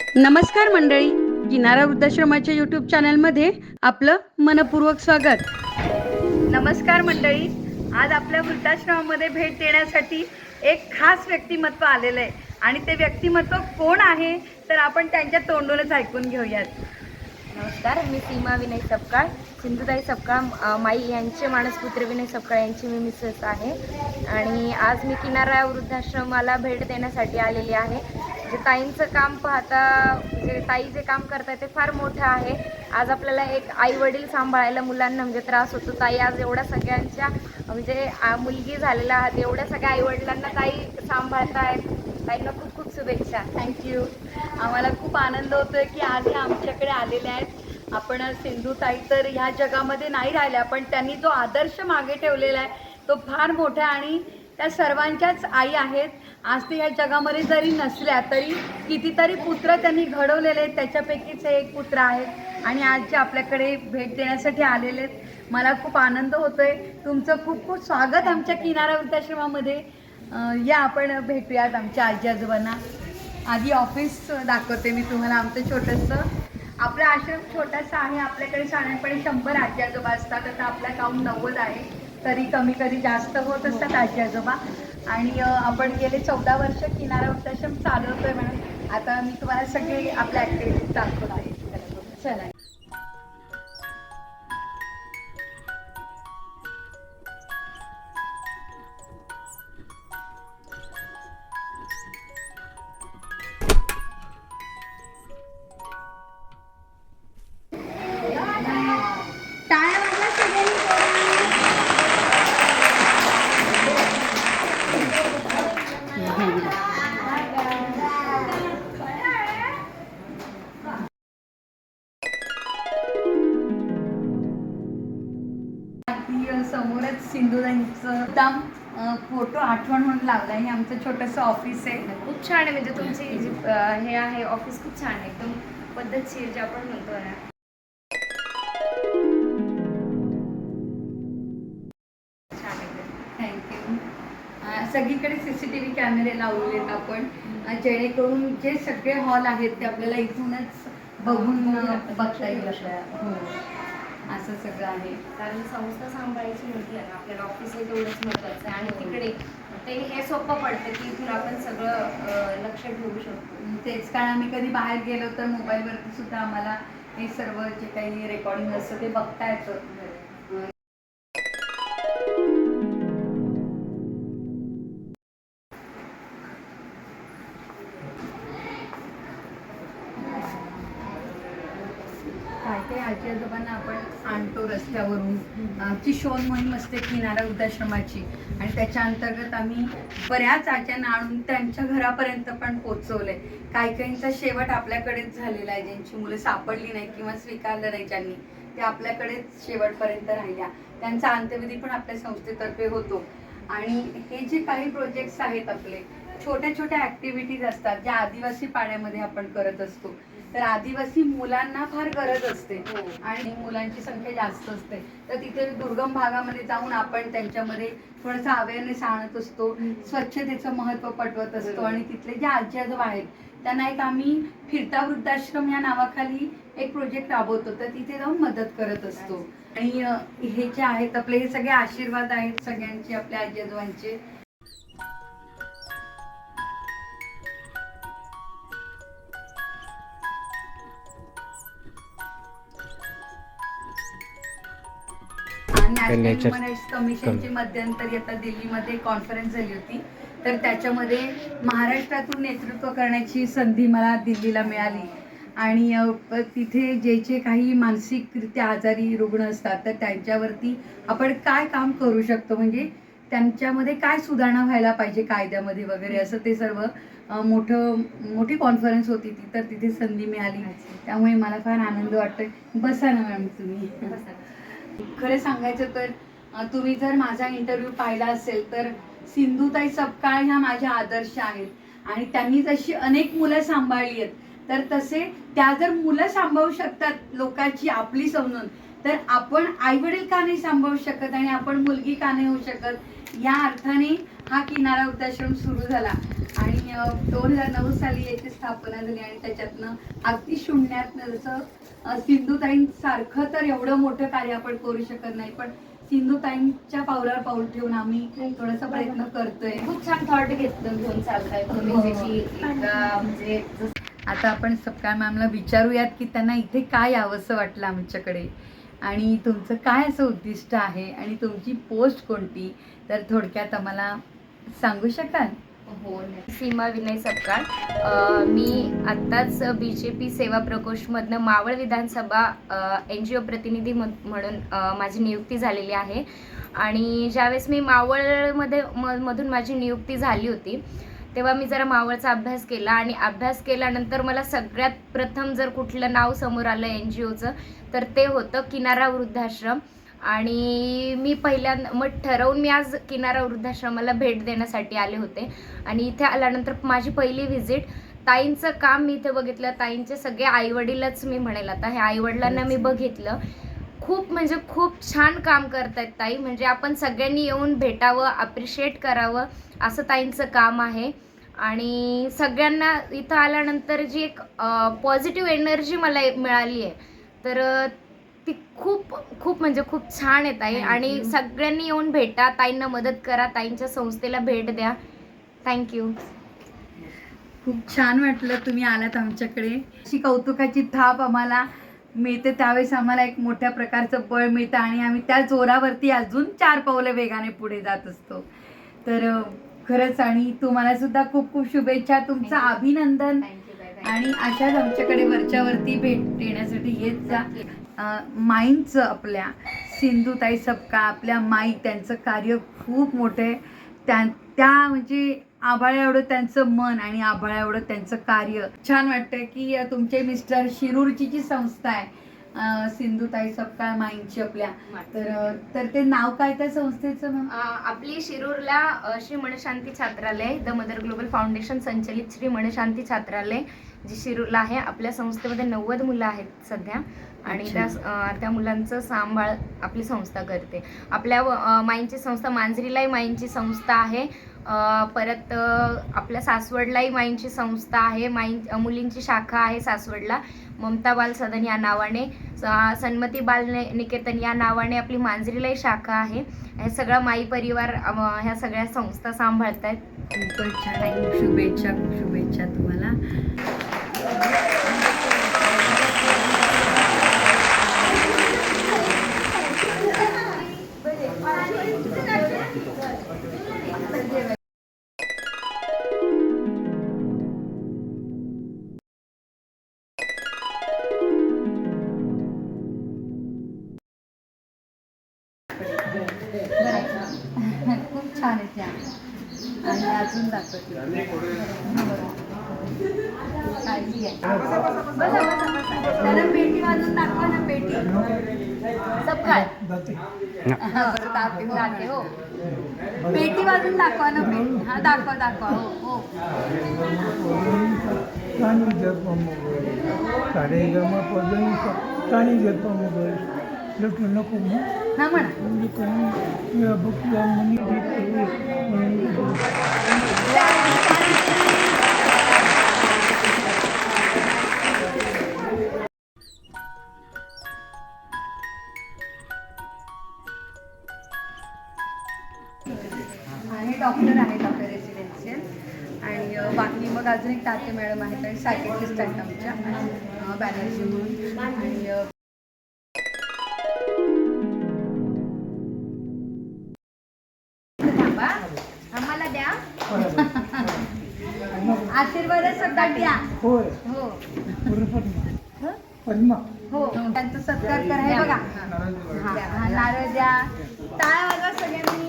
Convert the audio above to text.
नमस्कार मंडळी. किनारा वृद्धाश्रमाच्या यूट्यूब चॅनलमध्ये आपलं मनपूर्वक स्वागत. नमस्कार मंडळी. आज आपल्या वृद्धाश्रमामध्ये भेट देण्यासाठी एक खास व्यक्तिमत्व आलेलं आहे. आणि ते व्यक्तिमत्व कोण आहे तर आपण त्यांच्या तोंडूनच ऐकून घेऊयात. नमस्कार मी सीमा विनय सपकाळ सिंधुताई सपकाळ माई यांचे मानसपुत्र विनय सपकाळ यांची मी मिसेस आहे. आणि आज मी किनारा वृद्धाश्रमाला भेट देण्यासाठी आलेली आहे. जे ताईंचं काम पाहता म्हणजे ताई जे काम करतात ते फार मोठं आहे. आज आपल्याला एक आई वडील सांभाळायला मुलांना म्हणजे त्रास होतो. ताई आज एवढ्या सगळ्यांच्या म्हणजे मुलगी झालेला आहात. एवढ्या सगळ्या आई वडिलांना ताई सांभाळतायत. ताईंना खूप खूप शुभेच्छा. थँक्यू आम्हाला खूप आनंद होतोय की आज हे आमच्याकडे आलेले आहेत. आपण सिंधुताई तर ह्या जगामध्ये नाही राहिल्या पण त्यांनी जो आदर्श मागे ठेवलेला आहे तो फार मोठा आणि त्या सर्वांच्याच आई आहेत. आज ते ह्या जगामध्ये जरी नसल्या तरी कितीतरी पुत्र त्यांनी घडवलेले आहेत. त्याच्यापैकीच हे एक पुत्र आहेत आणि आज जे आपल्याकडे भेट देण्यासाठी आलेले आहेत. मला खूप आनंद होतोय. तुमचं खूप खूप स्वागत आमच्या किनारा वृद्धाश्रमामध्ये. या आपण भेटूयात आमच्या आजी आजोबांना. आधी ऑफिस दाखवते मी तुम्हाला आमचं छोटंसं. आपला आश्रम छोटासा आहे. आपल्याकडे साधारणपणे शंभर आजी आजोबा असतात. आता आपला काउंट नव्वद आहे. तरी कमी कधी जास्त होत असतात आजी आजोबा आणि आपण गेले चौदा वर्ष किनारा वृद्धाश्रम चालवतोय मॅडम आता मी तुम्हाला सगळे आपल्या ॲक्टिव्हिटीज दाखवते चला. सिंधुताईंचं एकदम फोटो आठवण म्हणून लावला हे आमचं छोटंसं ऑफिस आहे. खूप छान आहे. म्हणजे तुमची जी अ, हे आहे ऑफिस खूप छान आहे. एकदम पद्धतशीर जे आपण म्हणतो ना. छान आहे. थँक्यू सगळीकडे सी सी टी व्ही कॅमेरे लावलेले आहेत आपण. अ, जेणेकरून जे सगळे हॉल आहेत ते आपल्याला इथूनच बघून अ, बघता येईल. आपल्याला हो. असं सगळं आहे. कारण संस्था सांभाळायची म्हटलं ना आपल्याला ऑफिस आहे तेवढंच महत्वाचं आहे. आणि तिकडे ते हे सोपं पडतं की इथून आपण सगळं लक्ष ठेवू शकतो. तेच. कारण आम्ही कधी बाहेर गेलो तर मोबाईलवरती सुद्धा आम्हाला हे सर्व जे काही रेकॉर्डिंग असतं ते बघता येतं. ते आजी आजोबांना आपण आणतो रस्त्यावरून. आमची शोध मोहीम असते किनारा वृद्धाश्रमाची. आणि त्याच्या अंतर्गत आम्ही बऱ्याच आज्यांना आणून त्यांच्या घरापर्यंत पण पोचवलंय काही काहींचा शेवट आपल्याकडेच झालेला आहे. ज्यांची मुलं सापडली नाही किंवा स्वीकारलं नाही ज्यांनी ते आपल्याकडेच शेवटपर्यंत राहिल्या. त्यांचा अंत्यविधी पण आपल्या संस्थेतर्फे होतो. आणि हे जे काही प्रोजेक्ट्स आहेत आपले छोट्या छोट्या ऍक्टिव्हिटीज असतात ज्या आदिवासी पाड्यामध्ये आपण करत असतो. तर आदिवासी मुलांना फार गरज असते. आणि मुलांची संख्या जास्त असते. तर तिथे दुर्गम भागामध्ये जाऊन आपण त्यांच्यामध्ये थोडासा अवेअरनेस आणत असतो. स्वच्छतेचं महत्त्व पटवत असतो. आणि तिथले जे आजी आजोबा आहेत त्यांना एक आम्ही फिरता वृद्धाश्रम या नावाखाली एक प्रोजेक्ट राबवतो. तर तिथे जाऊन मदत करत असतो. आणि हे जे आहेत आपले हे सगळे आशीर्वाद आहेत सगळ्यांचे आपल्या आजी आजोबांचे. नॅशनल याच्यात- ह्युमन राईट्स कमिशनची मध्यंतरी आता दिल्लीमध्ये कॉन्फरन्स झाली होती. तर त्याच्यामध्ये महाराष्ट्रातून नेतृत्व करण्याची संधी मला दिल्लीला मिळाली. आणि तिथे जे जे काही मानसिकरित्या आजारी रुग्ण असतात तर त्यांच्यावरती आपण काय काम करू शकतो? म्हणजे त्यांच्यामध्ये काय सुधारणा व्हायला पाहिजे कायद्यामध्ये वगैरे? असं ते सर्व मोठं मोठी कॉन्फरन्स होती ती तर तिथे संधी मिळाली. त्यामुळे मला फार आनंद वाटतोय. बसा ना मॅम तुम्ही. खरं सांगायचं तर तुम्ही जर माझा इंटरव्ह्यू पाहिला असेल तर सिंधुताई सपकाळ ह्या माझ्या आदर्श आहेत. आणि त्यांनी जशी अनेक मुलं सांभाळली आहेत तर तसे त्या जर मुलं सांभाळू शकतात लोकांची आपली समजून तर आपण आई वडील का नाही सांभाळू शकत आणि आपण मुलगी का नाही होऊ शकत? या अर्थाने हा किनारा वृद्धाश्रम सुरू झाला. आणि दोन हजार नऊ साली याची स्थापना झाली आणि त्याच्यातनं अगदी शून्यातनं जसं सिंधुताईंसारखं तर एवढं मोठं कार्य आपण करू शकत नाही पण सिंधुताईंच्या पावलावर पाऊल ठेवून आम्ही थोडासा प्रयत्न करतोय. खूप छान थॉट घेतलं घेऊन चालताय हो. म्हणजे आता आपण सपकाळ मॅमला विचारूयात की त्यांना इथे काय यावंसं वाटलं आमच्याकडे? आणि तुमचं काय असं उद्दिष्ट आहे? आणि तुमची पोस्ट कोणती? तर थोडक्यात आम्हाला सांगू शकाल? हो सीमा विनय सपकाळ. मी आत्ताच बी जे पी सेवा प्रकोष्ठमधनं मावळ विधानसभा एन जी ओ प्रतिनिधी म्हणून माझी नियुक्ती झालेली आहे. आणि ज्यावेळेस मी मावळमध्ये म मधून माझी नियुक्ती झाली होती तेव्हा मी जरा मावळचा अभ्यास केला. आणि अभ्यास केल्यानंतर मला सगळ्यात प्रथम जर कुठलं नाव समोर आलं एन जी ओचं तर ते होतं किनारा वृद्धाश्रम. आणि मी पहिल्यांदा मग ठरवून मी आज किनारा वृद्धाश्रमाला भेट देण्यासाठी आले होते. आणि इथे आल्यानंतर माझी पहिली व्हिजिट ताईंचं काम मी इथे बघितलं. ताईंचे सगळे आईवडीलच मी म्हणेल आता. हे आईवडिलांना मी बघितलं. खूप म्हणजे खूप छान काम करतायत ताई. म्हणजे आपण सगळ्यांनी येऊन भेटावं अप्रिशिएट करावं असं ताईंचं काम आहे. आणि सगळ्यांना इथं आल्यानंतर जी एक पॉझिटिव्ह एनर्जी मला मिळाली आहे. तर ती खूप खूप म्हणजे खूप छान आहे ताई. आणि. सगळ्यांनी येऊन भेटा. ताईंना मदत करा. ताईंच्या संस्थेला भेट द्या. थँक्यू खूप छान वाटलं तुम्ही आलात आमच्याकडे. अशी कौतुकाची थाप आम्हाला मिळते. त्यावेळेस आम्हाला एक मोठ्या प्रकारचं बळ मिळतं आणि आम्ही त्या जोरावरती अजून चार पावलं वेगाने पुढे जात असतो. तर खरंच आणि तुम्हाला सुद्धा खूप खूप शुभेच्छा. तुमचं. अभिनंदन. आणि अशाच आमच्याकडे वरच्यावरती भेट देण्यासाठी येत जा. माईंचं आपल्या सिंधुताई सपका आपल्या माई त्यांचं कार्य खूप मोठं. आहे त्या त्या म्हणजे आभाळा एवढं त्यांचं मन आणि आभाळा एवढं त्यांचं कार्य. छान वाटतं की तुमचे मिस्टर शिरूरची जी संस्था आहे सिंधुताई सपकाळ माईंची आपल्या. तर तर ते नाव काय त्या संस्थेचं आपली शिरूरला श्री मनशांती छात्रालय द मदर ग्लोबल फाउंडेशन संचलित श्री मनशांती छात्रालय. जी शिरूरला आहे आपल्या संस्थेमध्ये नव्वद मुलं आहेत सध्या. आणि. त्या त्या मुलांचं सांभाळ आपली संस्था करते. आपल्या माईंची संस्था मांजरीलाही माईंची संस्था आहे. परत आपल्या सासवडलाही माईंची संस्था आहे. माई मुलींची शाखा आहे सासवडला. ममता बाल सदन या नावाने सन्मती बाल निकेतन या नावाने आपली मांजरीलाही शाखा आहे. हे सगळा माई परिवार ह्या सगळ्या संस्था सांभाळत आहेत खूपच छान शुभेच्छा खूप शुभेच्छा तुम्हाला. आणि अजून दाखवते. काळजी घ्या. बसा, बसा, बसा. त्याला पेटी वाजून दाखवा ना पेटी. सपकाळ. हा, बरं, दाखव, जाते हो. पेटी वाजून दाखवा ना पेटी. हा दाखवा दाखवा हो हो. नको मग हा म्हणा डॉक्टर आहेत आपल्या रेसिडेन्शियल आणि बाकी मग अजून एक ताते मॅडम आहेत आणि सायकेट्रिस्ट आहेत आमच्या बॅनर्जी म्हणून आणि आशीर्वाद सगळा द्या. होय. हो. हो? त्यांचा सत्कार करा. हे बघा. नारळ द्या. टाळ्या वाजवा सगळ्यांनी.